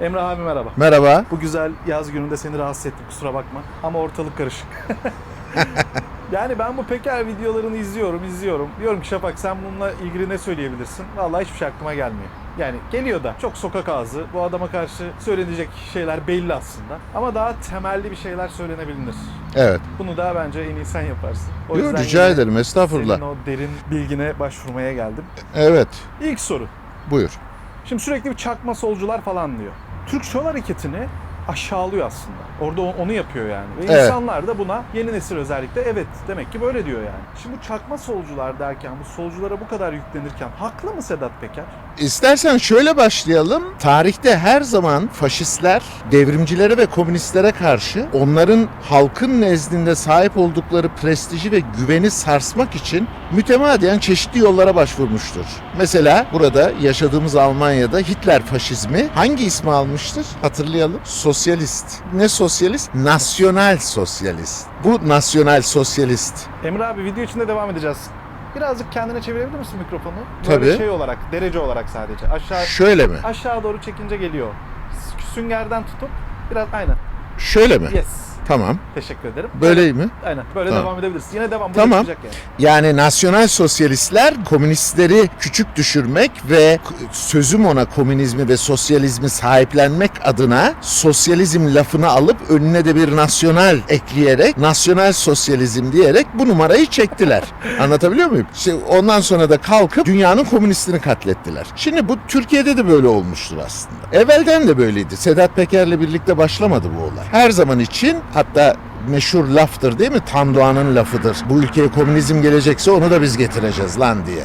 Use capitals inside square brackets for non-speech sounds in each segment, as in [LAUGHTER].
Emrah abi merhaba. Merhaba. Bu güzel yaz gününde seni rahatsız ettim kusura bakma. Ama ortalık karışık. [LAUGHS] yani ben bu Peker videolarını izliyorum, izliyorum. Diyorum ki Şafak sen bununla ilgili ne söyleyebilirsin? Vallahi hiçbir şey aklıma gelmiyor. Yani geliyor da çok sokak ağzı. Bu adama karşı söylenecek şeyler belli aslında. Ama daha temelli bir şeyler söylenebilir. Evet. Bunu da bence en iyi sen yaparsın. O Yo, rica ederim estağfurullah. Senin o derin bilgine başvurmaya geldim. Evet. İlk soru. Buyur. Şimdi sürekli bir çakma solcular falan diyor. Türk Sol Hareketi'ni aşağılıyor aslında. Orada onu yapıyor yani. Ve Evet. insanlar da buna yeni nesil özellikle evet demek ki böyle diyor yani. Şimdi bu çakma solcular derken bu solculara bu kadar yüklenirken haklı mı Sedat Peker? İstersen şöyle başlayalım. Tarihte her zaman faşistler devrimcilere ve komünistlere karşı onların halkın nezdinde sahip oldukları prestiji ve güveni sarsmak için mütemadiyen çeşitli yollara başvurmuştur. Mesela burada yaşadığımız Almanya'da Hitler faşizmi hangi ismi almıştır? Hatırlayalım. Sosyalist. Ne sosyalist? Nasyonal sosyalist. Bu nasyonal sosyalist Emre abi video içinde devam edeceğiz. Birazcık kendine çevirebilir misin mikrofonu? Tabii. Böyle şey olarak, derece olarak sadece. Aşağı şöyle mi? aşağı doğru çekince geliyor. Süngerden tutup biraz aynen. Şöyle mi? Yes. Tamam. Teşekkür ederim. Böyle mi? Aynen. Böyle Tamam. devam edebilirsin. Yine devam. Bu Tamam. çıkacak yani. Yani nasyonal sosyalistler komünistleri küçük düşürmek ve k- sözüm ona komünizmi ve sosyalizmi sahiplenmek adına sosyalizm lafını alıp önüne de bir nasyonal ekleyerek nasyonal sosyalizm diyerek bu numarayı çektiler. [LAUGHS] Anlatabiliyor muyum? İşte ondan sonra da kalkıp dünyanın komünistini katlettiler. Şimdi bu Türkiye'de de böyle olmuştur aslında. Evvelden de böyleydi. Sedat Peker'le birlikte başlamadı bu olay. Her zaman için hatta meşhur laftır değil mi? Tan Doğan'ın lafıdır. Bu ülkeye komünizm gelecekse onu da biz getireceğiz lan diye.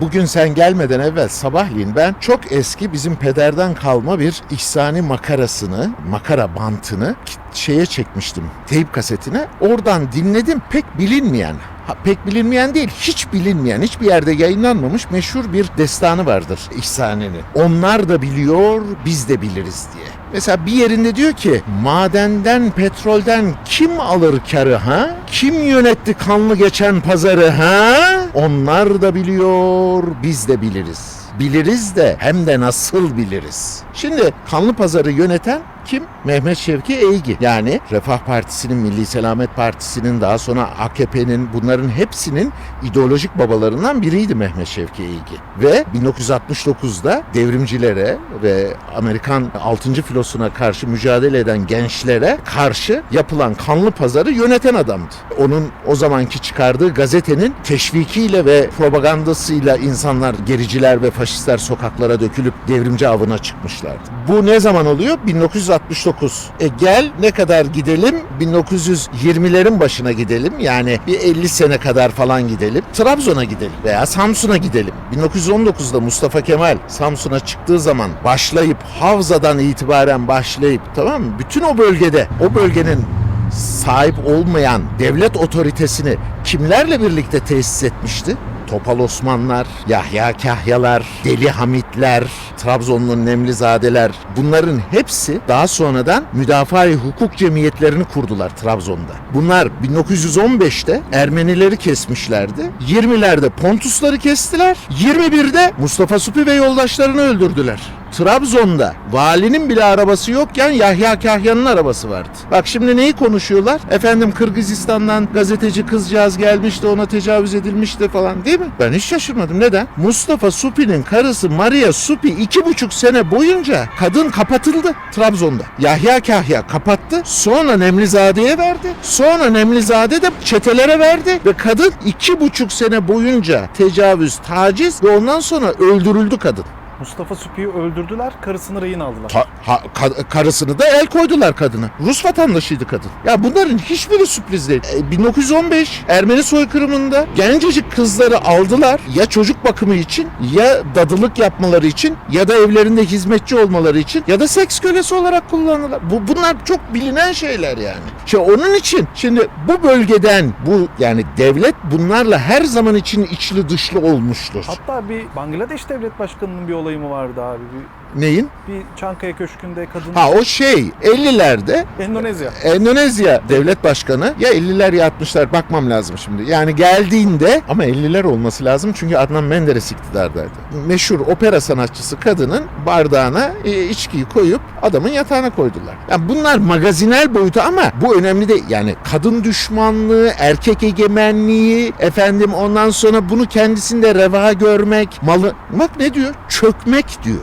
Bugün sen gelmeden evvel sabahleyin ben çok eski bizim pederden kalma bir ihsani makarasını, makara bantını şeye çekmiştim. Teyp kasetine. Oradan dinledim. Pek bilinmeyen, pek bilinmeyen değil, hiç bilinmeyen, hiçbir yerde yayınlanmamış meşhur bir destanı vardır İhsani'nin. Onlar da biliyor, biz de biliriz diye. Mesela bir yerinde diyor ki madenden, petrolden kim alır karı ha? Kim yönetti kanlı geçen pazarı ha? Onlar da biliyor, biz de biliriz. Biliriz de hem de nasıl biliriz. Şimdi kanlı pazarı yöneten kim? Mehmet Şevki Eygi. Yani Refah Partisi'nin, Milli Selamet Partisi'nin, daha sonra AKP'nin bunların hepsinin ideolojik babalarından biriydi Mehmet Şevki Eygi. Ve 1969'da devrimcilere ve Amerikan 6. filosuna karşı mücadele eden gençlere karşı yapılan kanlı pazarı yöneten adamdı. Onun o zamanki çıkardığı gazetenin teşvikiyle ve propagandasıyla insanlar, gericiler ve faşistler sokaklara dökülüp devrimci avına çıkmışlardı. Bu ne zaman oluyor? 1969. E gel ne kadar gidelim? 1920'lerin başına gidelim. Yani bir 50 sene kadar falan gidelim. Trabzon'a gidelim veya Samsun'a gidelim. 1919'da Mustafa Kemal Samsun'a çıktığı zaman başlayıp Havza'dan itibaren başlayıp tamam mı? Bütün o bölgede o bölgenin sahip olmayan devlet otoritesini kimlerle birlikte tesis etmişti? Topal Osmanlar, Yahya Kahyalar, Deli Hamitler, Trabzonlu Nemlizadeler bunların hepsi daha sonradan müdafaa hukuk cemiyetlerini kurdular Trabzon'da. Bunlar 1915'te Ermenileri kesmişlerdi. 20'lerde Pontusları kestiler. 21'de Mustafa Supi ve yoldaşlarını öldürdüler. Trabzon'da valinin bile arabası yokken Yahya Kahya'nın arabası vardı. Bak şimdi neyi konuşuyorlar? Efendim Kırgızistan'dan gazeteci kızcağız gelmişti ona tecavüz edilmişti falan değil mi? Ben hiç şaşırmadım. Neden? Mustafa Supi'nin karısı Maria Supi iki buçuk sene boyunca kadın kapatıldı Trabzon'da. Yahya Kahya kapattı. Sonra Nemlizade'ye verdi. Sonra Nemlizade de çetelere verdi. Ve kadın iki buçuk sene boyunca tecavüz, taciz ve ondan sonra öldürüldü kadın. Mustafa Süpi'yi öldürdüler, karısını rehin aldılar. Ta- ha- ka- karısını da el koydular kadına. Rus vatandaşıydı kadın. Ya bunların hiçbiri sürpriz değil. E, 1915 Ermeni soykırımında gencecik kızları aldılar ya çocuk bakımı için ya dadılık yapmaları için ya da evlerinde hizmetçi olmaları için ya da seks kölesi olarak kullandılar. Bu bunlar çok bilinen şeyler yani. İşte onun için şimdi bu bölgeden bu yani devlet bunlarla her zaman için içli dışlı olmuştur. Hatta bir Bangladeş devlet başkanının bir olayı mı vardı abi? Bir Neyin? Bir Çankaya Köşkü'nde kadın Ha o şey 50'lerde Endonezya. Endonezya devlet başkanı ya 50'ler ya 60'lar bakmam lazım şimdi. Yani geldiğinde ama 50'ler olması lazım çünkü Adnan Menderes iktidardaydı. Meşhur opera sanatçısı kadının bardağına e, içkiyi koyup adamın yatağına koydular. Yani bunlar magazinel boyutu ama bu önemli değil. Yani kadın düşmanlığı, erkek egemenliği, efendim ondan sonra bunu kendisinde reva görmek, malı bak ne diyor? Çökmek diyor.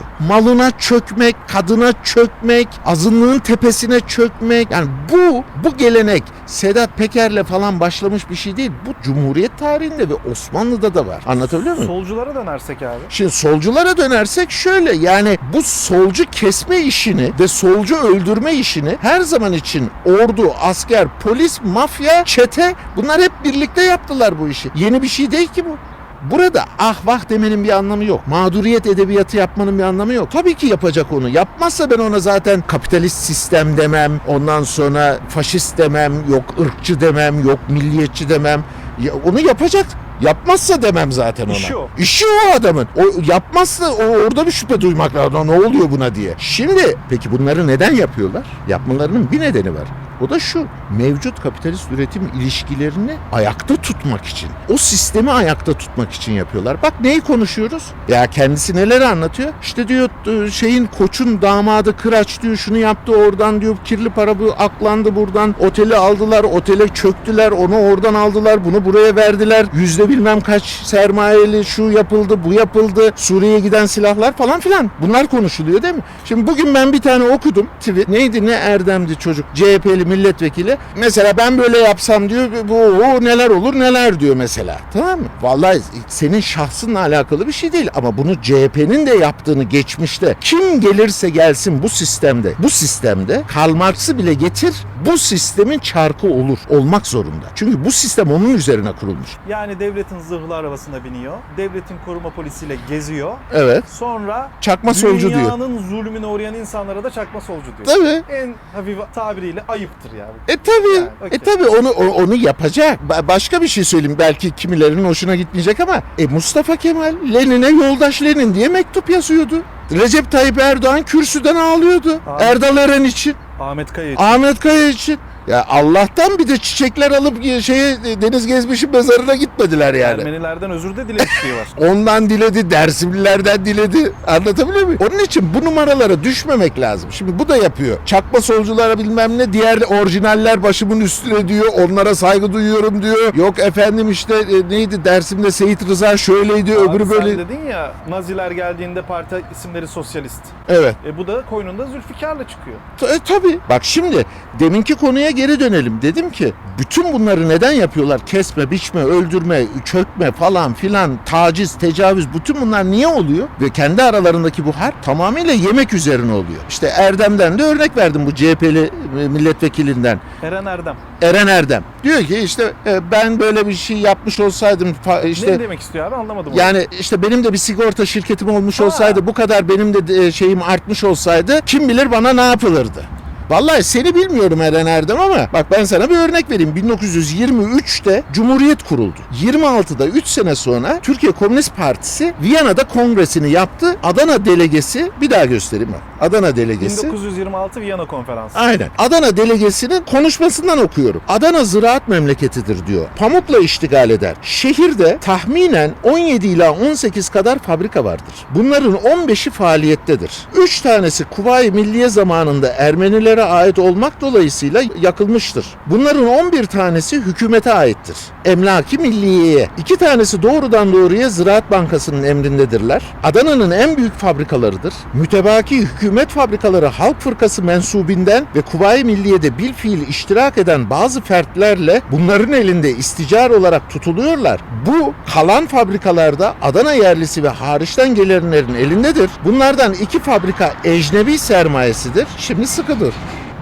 Malına çökmek, kadına çökmek, azınlığın tepesine çökmek. Yani bu bu gelenek Sedat Peker'le falan başlamış bir şey değil. Bu Cumhuriyet tarihinde ve Osmanlı'da da var. Anlatabiliyor muyum? Solculara dönersek abi. Şimdi solculara dönersek şöyle yani bu solcu kesme işini ve solcu öldürme işini her zaman için ordu, asker, polis, mafya, çete bunlar hep birlikte yaptılar bu işi. Yeni bir şey değil ki bu. Burada ah vah demenin bir anlamı yok. Mağduriyet edebiyatı yapmanın bir anlamı yok. Tabii ki yapacak onu. Yapmazsa ben ona zaten kapitalist sistem demem. Ondan sonra faşist demem. Yok ırkçı demem. Yok milliyetçi demem. Ya, onu yapacak. Yapmazsa demem zaten ona. İşi o. İşi o adamın. O yapmazsa o orada bir şüphe duymak lazım. Ne oluyor buna diye. Şimdi peki bunları neden yapıyorlar? Yapmalarının bir nedeni var. O da şu. Mevcut kapitalist üretim ilişkilerini ayakta tutmak için. O sistemi ayakta tutmak için yapıyorlar. Bak neyi konuşuyoruz? Ya kendisi neler anlatıyor? İşte diyor e, şeyin koçun damadı Kıraç diyor şunu yaptı oradan diyor kirli para bu aklandı buradan. Oteli aldılar, otele çöktüler, onu oradan aldılar, bunu buraya verdiler. Yüzde bilmem kaç sermayeli şu yapıldı, bu yapıldı. Suriye'ye giden silahlar falan filan. Bunlar konuşuluyor değil mi? Şimdi bugün ben bir tane okudum. Tweet. Neydi ne Erdem'di çocuk. CHP'li milletvekili. Mesela ben böyle yapsam diyor bu o, neler olur neler diyor mesela. Tamam mı? Vallahi senin şahsınla alakalı bir şey değil ama bunu CHP'nin de yaptığını geçmişte kim gelirse gelsin bu sistemde bu sistemde Karl Marx'ı bile getir bu sistemin çarkı olur. Olmak zorunda. Çünkü bu sistem onun üzerine kurulmuş. Yani devletin zırhlı arabasına biniyor. Devletin koruma polisiyle geziyor. Evet. Sonra Çakma solcu diyor. dünyanın zulmüne uğrayan insanlara da çakma solcu diyor. Tabii. En hafif tabiriyle ayıptır yani. E tabi. Yani, okey. E tabi onu onu yapacak. Ba- Başka bir şey söyleyeyim. Belki kimilerinin hoşuna gitmeyecek ama e Mustafa Kemal Lenin'e yoldaş Lenin diye mektup yazıyordu. Recep Tayyip Erdoğan kürsüden ağlıyordu. Abi. Erdal Eren için, Ahmet Kaya için. Ahmet Kaya için. Ya Allah'tan bir de çiçekler alıp şeye Deniz Gezmiş'in mezarına gitmediler yani. Ermenilerden özür de dilemişliği var. [LAUGHS] Ondan diledi, Dersimlilerden diledi. Anlatabiliyor muyum? Onun için bu numaralara düşmemek lazım. Şimdi bu da yapıyor. Çakma solculara bilmem ne, diğer orijinaller başımın üstüne diyor. Onlara saygı duyuyorum diyor. Yok efendim işte e, neydi Dersim'de Seyit Rıza şöyleydi, Abi öbürü sen böyle. dedin ya Naziler geldiğinde parti isimleri sosyalist. Evet. E bu da koynunda Zülfikar'la çıkıyor. E, tabii. Bak şimdi deminki konuya geri dönelim. Dedim ki bütün bunları neden yapıyorlar? Kesme, biçme, öldürme, çökme falan filan, taciz, tecavüz bütün bunlar niye oluyor? Ve kendi aralarındaki bu harp tamamıyla yemek üzerine oluyor. İşte Erdem'den de örnek verdim bu CHP'li milletvekilinden. Eren Erdem. Eren Erdem. Diyor ki işte e, ben böyle bir şey yapmış olsaydım fa- ne işte demek istiyor abi anlamadım. onu. yani işte benim de bir sigorta şirketim olmuş Ha. olsaydı bu kadar benim de e, şeyim artmış olsaydı kim bilir bana ne yapılırdı. Vallahi seni bilmiyorum Eren Erdem ama bak ben sana bir örnek vereyim. 1923'te Cumhuriyet kuruldu. 26'da 3 sene sonra Türkiye Komünist Partisi Viyana'da kongresini yaptı. Adana delegesi bir daha göstereyim bak. Adana delegesi. 1926 Viyana Konferansı. Aynen. Adana delegesinin konuşmasından okuyorum. Adana ziraat memleketidir diyor. Pamukla iştigal eder. Şehirde tahminen 17 ila 18 kadar fabrika vardır. Bunların 15'i faaliyettedir. 3 tanesi Kuvayi Milliye zamanında Ermenilere ait olmak dolayısıyla yakılmıştır. Bunların 11 tanesi hükümete aittir. Emlaki Milliye'ye. 2 tanesi doğrudan doğruya Ziraat Bankası'nın emrindedirler. Adana'nın en büyük fabrikalarıdır. Mütebaki hükümet fabrikaları Halk Fırkası mensubinden ve Kuvayi Milliye'de bil fiil iştirak eden bazı fertlerle bunların elinde isticar olarak tutuluyorlar. Bu kalan fabrikalarda Adana yerlisi ve hariçten gelenlerin elindedir. Bunlardan iki fabrika ecnebi sermayesidir. Şimdi sıkı dur.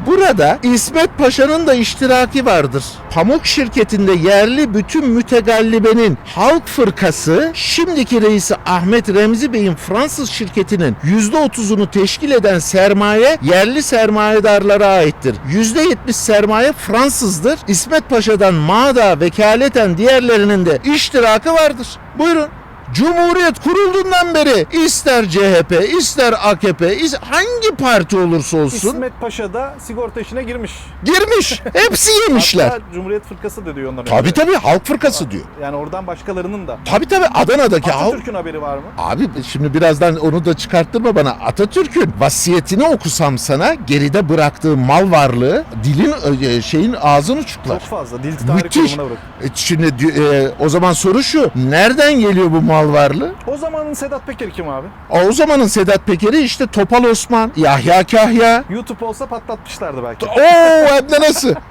Burada İsmet Paşa'nın da iştiraki vardır. Pamuk şirketinde yerli bütün mütegallibenin Halk Fırkası şimdiki reisi Ahmet Remzi Bey'in Fransız şirketinin %30'unu teşkil eden sermaye yerli sermayedarlara aittir. %70 sermaye Fransızdır. İsmet Paşa'dan Mağda vekaleten diğerlerinin de iştirakı vardır. Buyurun. Cumhuriyet kurulduğundan beri ister CHP, ister AKP, is- hangi parti olursa olsun İsmet Paşa da sigorta işine girmiş. girmiş. [LAUGHS] Hepsi yemişler. Hatta Cumhuriyet Fırkası da diyor onların. Tabii tabii halk fırkası diyor. Yani oradan başkalarının da. Tabii tabii Adana'daki halk Atatürk'ün haberi var mı? Abi şimdi birazdan onu da çıkarttırma bana. Atatürk'ün vasiyetini okusam sana geride bıraktığı mal varlığı dilin e, şeyin ağzını uçuklar. Çok fazla. Dil tarih Müthiş. kurumuna bırak. E, Şimdi di- e, o zaman soru şu. Nereden geliyor bu mal varlığı? O zamanın Sedat Peker kim abi? O zamanın Sedat Peker'i işte Topal Osman, Yahya Kahya. YouTube olsa patlatmışlardı belki. Oo hem de nasıl? [LAUGHS]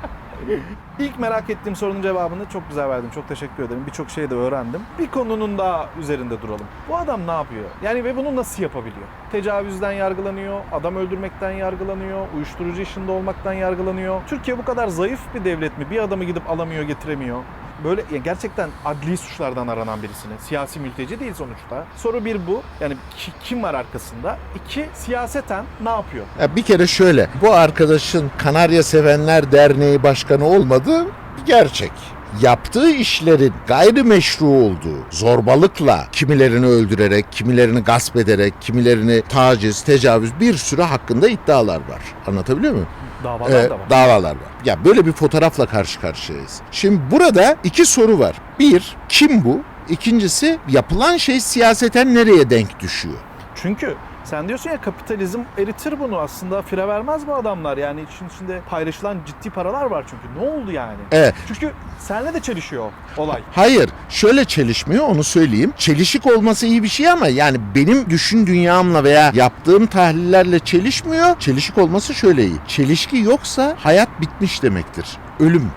İlk merak ettiğim sorunun cevabını çok güzel verdim. Çok teşekkür ederim. Birçok şey de öğrendim. Bir konunun daha üzerinde duralım. Bu adam ne yapıyor? Yani ve bunu nasıl yapabiliyor? Tecavüzden yargılanıyor, adam öldürmekten yargılanıyor, uyuşturucu işinde olmaktan yargılanıyor. Türkiye bu kadar zayıf bir devlet mi? Bir adamı gidip alamıyor, getiremiyor. Böyle ya gerçekten adli suçlardan aranan birisini. Siyasi mülteci değil sonuçta. Soru bir bu. Yani ki- kim var arkasında? İki, siyaseten ne yapıyor? Ya bir kere şöyle. Bu arkadaşın Kanarya Sevenler Derneği Başkanı olmadığı bir gerçek. Yaptığı işlerin gayrimeşru olduğu, zorbalıkla kimilerini öldürerek, kimilerini gasp ederek, kimilerini taciz, tecavüz bir sürü hakkında iddialar var. Anlatabiliyor muyum? Davalar Ee, da var. davalar var. Ya böyle bir fotoğrafla karşı karşıyayız. Şimdi burada iki soru var. Bir, kim bu? İkincisi yapılan şey siyaseten nereye denk düşüyor? Çünkü sen diyorsun ya kapitalizm eritir bunu aslında fire vermez bu adamlar yani için içinde paylaşılan ciddi paralar var çünkü ne oldu yani? Evet. Çünkü senle de çelişiyor olay. Hayır, şöyle çelişmiyor onu söyleyeyim. Çelişik olması iyi bir şey ama yani benim düşün dünyamla veya yaptığım tahlillerle çelişmiyor. Çelişik olması şöyle iyi. Çelişki yoksa hayat bitmiş demektir. Ölüm.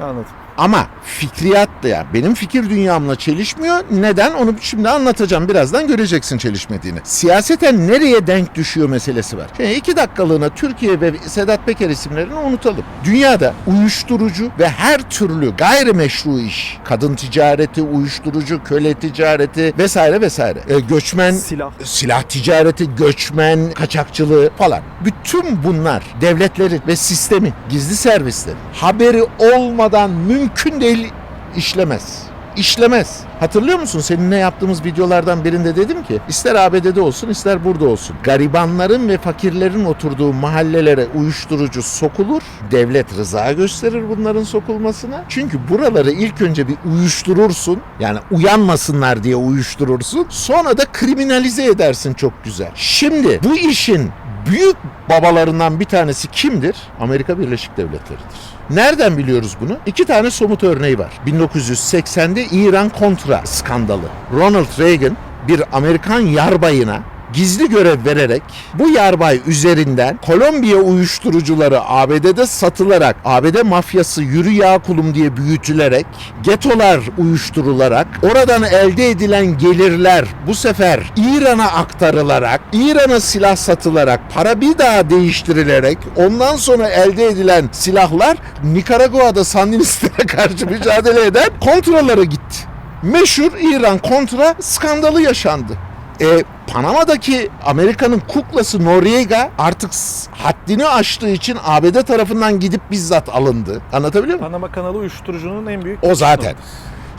Anladım. Ama fikriyat da ya benim fikir dünyamla çelişmiyor. Neden? Onu şimdi anlatacağım. Birazdan göreceksin çelişmediğini. Siyaseten nereye denk düşüyor meselesi var. Şimdi iki dakikalığına Türkiye ve Sedat Peker isimlerini unutalım. Dünyada uyuşturucu ve her türlü gayrimeşru iş, kadın ticareti, uyuşturucu, köle ticareti vesaire vesaire. E, göçmen Silah. silah ticareti, göçmen, kaçakçılığı falan. Bütün bunlar devletlerin ve sistemin, gizli servislerin haberi olmadan mümkün değil işlemez. İşlemez. Hatırlıyor musun seninle yaptığımız videolardan birinde dedim ki ister ABD'de olsun ister burada olsun. Garibanların ve fakirlerin oturduğu mahallelere uyuşturucu sokulur. Devlet rıza gösterir bunların sokulmasına. Çünkü buraları ilk önce bir uyuşturursun. Yani uyanmasınlar diye uyuşturursun. Sonra da kriminalize edersin çok güzel. Şimdi bu işin büyük babalarından bir tanesi kimdir? Amerika Birleşik Devletleri'dir. Nereden biliyoruz bunu? İki tane somut örneği var. 1980'de İran Kontra skandalı. Ronald Reagan bir Amerikan yarbayına gizli görev vererek bu yarbay üzerinden Kolombiya uyuşturucuları ABD'de satılarak ABD mafyası yürü yağ kulum diye büyütülerek getolar uyuşturularak oradan elde edilen gelirler bu sefer İran'a aktarılarak İran'a silah satılarak para bir daha değiştirilerek ondan sonra elde edilen silahlar Nikaragua'da Sandinistlere [LAUGHS] karşı mücadele eden kontralara gitti. Meşhur İran kontra skandalı yaşandı. E, Panama'daki Amerika'nın kuklası Noriega artık haddini aştığı için ABD tarafından gidip bizzat alındı. Anlatabiliyor muyum? Panama kanalı uyuşturucunun en büyük O zaten.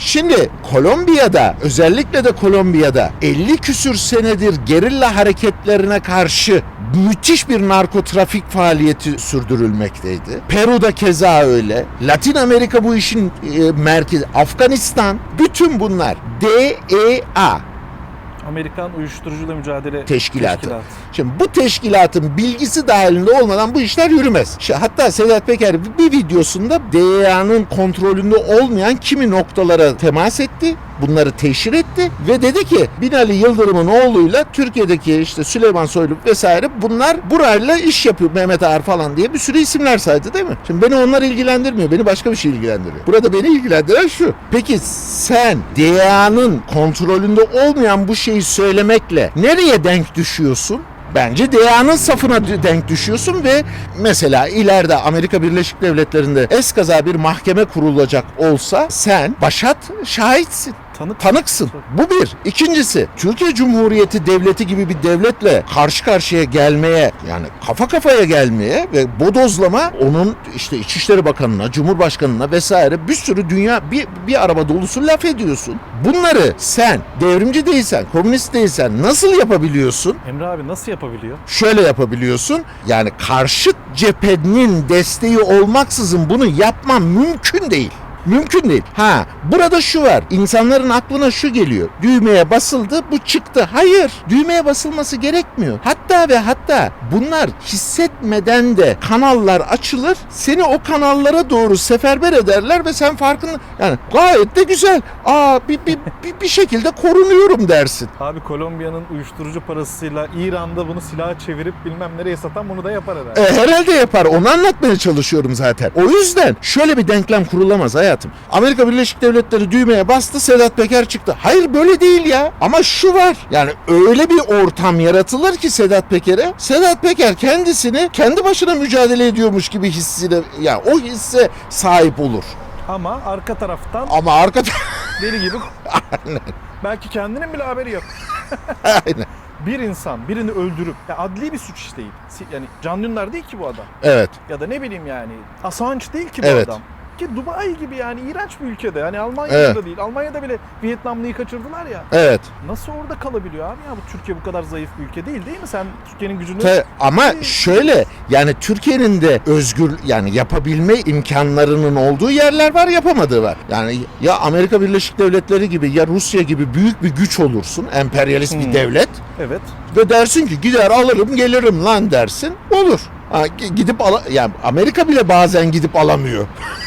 Şimdi Kolombiya'da özellikle de Kolombiya'da 50 küsür senedir gerilla hareketlerine karşı müthiş bir narkotrafik faaliyeti sürdürülmekteydi. Peru'da keza öyle. Latin Amerika bu işin e, merkezi. Afganistan bütün bunlar DEA Amerikan Uyuşturucuyla Mücadele teşkilatı. Şimdi bu teşkilatın bilgisi dahilinde olmadan bu işler yürümez. Hatta Sedat Peker bir videosunda DEA'nın kontrolünde olmayan kimi noktalara temas etti. Bunları teşhir etti ve dedi ki Binali Yıldırım'ın oğluyla Türkiye'deki işte Süleyman Soylu vesaire bunlar burayla iş yapıyor Mehmet Ağar falan diye bir sürü isimler saydı değil mi? Şimdi beni onlar ilgilendirmiyor. Beni başka bir şey ilgilendiriyor. Burada beni ilgilendiren şu. Peki sen DEA'nın kontrolünde olmayan bu şeyi söylemekle nereye denk düşüyorsun? Bence DEA'nın safına denk düşüyorsun ve mesela ileride Amerika Birleşik Devletleri'nde eskaza bir mahkeme kurulacak olsa sen başat şahitsin. Tanık. Tanıksın. Bu bir. İkincisi Türkiye Cumhuriyeti Devleti gibi bir devletle karşı karşıya gelmeye yani kafa kafaya gelmeye ve bodozlama onun işte İçişleri Bakanı'na, Cumhurbaşkanı'na vesaire bir sürü dünya bir, bir araba dolusu laf ediyorsun. Bunları sen devrimci değilsen, komünist değilsen nasıl yapabiliyorsun? Emre abi nasıl yapabiliyor? şöyle yapabiliyorsun. Yani karşıt cephenin desteği olmaksızın bunu yapman mümkün değil. Mümkün değil. Ha burada şu var. İnsanların aklına şu geliyor. Düğmeye basıldı bu çıktı. Hayır. Düğmeye basılması gerekmiyor. Hatta ve hatta bunlar hissetmeden de kanallar açılır. Seni o kanallara doğru seferber ederler ve sen farkında yani gayet de güzel. Aa bir, bir, bir, bir şekilde korunuyorum dersin. Abi Kolombiya'nın uyuşturucu parasıyla İran'da bunu silaha çevirip bilmem nereye satan bunu da yapar herhalde. E, herhalde yapar. Onu anlatmaya çalışıyorum zaten. O yüzden şöyle bir denklem kurulamaz hayatım. Amerika Birleşik Devletleri düğmeye bastı, Sedat Peker çıktı. Hayır böyle değil ya. Ama şu var. Yani öyle bir ortam yaratılır ki Sedat Peker'e. Sedat Peker kendisini kendi başına mücadele ediyormuş gibi hissine, ya o hisse sahip olur. Ama arka taraftan Ama arka [LAUGHS] deli gibi belki kendinin bile haberi yok. [LAUGHS] Aynen. Bir insan birini öldürüp ya adli bir suç işleyip si- yani Can Dündar değil ki bu adam. Evet. Ya da ne bileyim yani Assange değil ki bu Evet. adam. Ki Dubai gibi yani iğrenç bir ülkede. Yani Almanya'da Evet. değil. Almanya'da bile Vietnamlıyı kaçırdılar ya. Evet. Nasıl orada kalabiliyor abi ya? Bu Türkiye bu kadar zayıf bir ülke değil değil mi? Sen Türkiye'nin gücünü Te- ama şöyle yani Türkiye'nin de özgür yani yapabilme imkanlarının olduğu yerler var yapamadığı var. Yani ya Amerika Birleşik Devletleri gibi ya Rusya gibi büyük bir güç olursun emperyalist bir Hmm. devlet Evet. ve dersin ki gider alırım gelirim lan dersin olur. Ha, gi- gidip ala- yani Amerika bile bazen gidip alamıyor. [LAUGHS]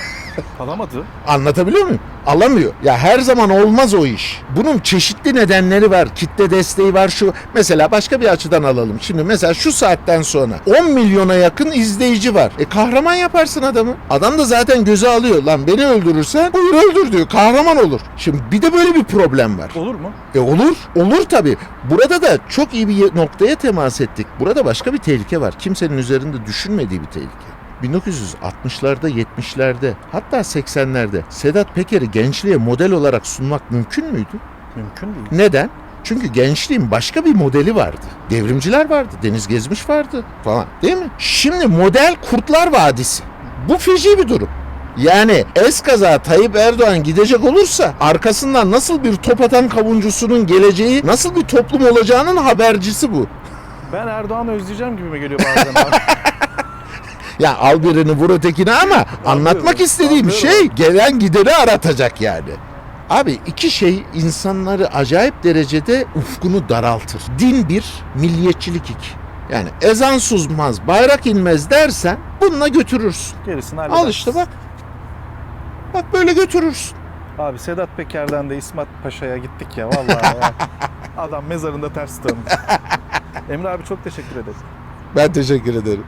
Alamadı. Anlatabiliyor muyum? Alamıyor. Ya her zaman olmaz o iş. Bunun çeşitli nedenleri var. Kitle desteği var şu. Mesela başka bir açıdan alalım. Şimdi mesela şu saatten sonra 10 milyona yakın izleyici var. E kahraman yaparsın adamı. Adam da zaten göze alıyor. Lan beni öldürürsen buyur öldür diyor. Kahraman olur. Şimdi bir de böyle bir problem var. Olur mu? E olur. Olur tabii. Burada da çok iyi bir noktaya temas ettik. Burada başka bir tehlike var. Kimsenin üzerinde düşünmediği bir tehlike. 1960'larda, 70'lerde, hatta 80'lerde Sedat Peker'i gençliğe model olarak sunmak mümkün müydü? Mümkün değil. Neden? Çünkü gençliğin başka bir modeli vardı. Devrimciler vardı, Deniz Gezmiş vardı falan değil mi? Şimdi model Kurtlar Vadisi. Bu feci bir durum. Yani eskaza Tayyip Erdoğan gidecek olursa arkasından nasıl bir top atan kavuncusunun geleceği, nasıl bir toplum olacağının habercisi bu. Ben Erdoğan'ı özleyeceğim gibi mi geliyor bazen abi? [LAUGHS] Ya al birini vur ötekine ama anlatmak istediğim şey gelen gideri aratacak yani. Abi iki şey insanları acayip derecede ufkunu daraltır. Din bir, milliyetçilik iki. Yani ezan susmaz, bayrak inmez dersen bununla götürürsün. Gerisini. Al işte bak. Bak böyle götürürsün. Abi Sedat Peker'den de İsmet Paşa'ya gittik ya vallahi ya. [LAUGHS] Adam mezarında ters dönmüş. Emre abi çok teşekkür ederim. Ben teşekkür ederim.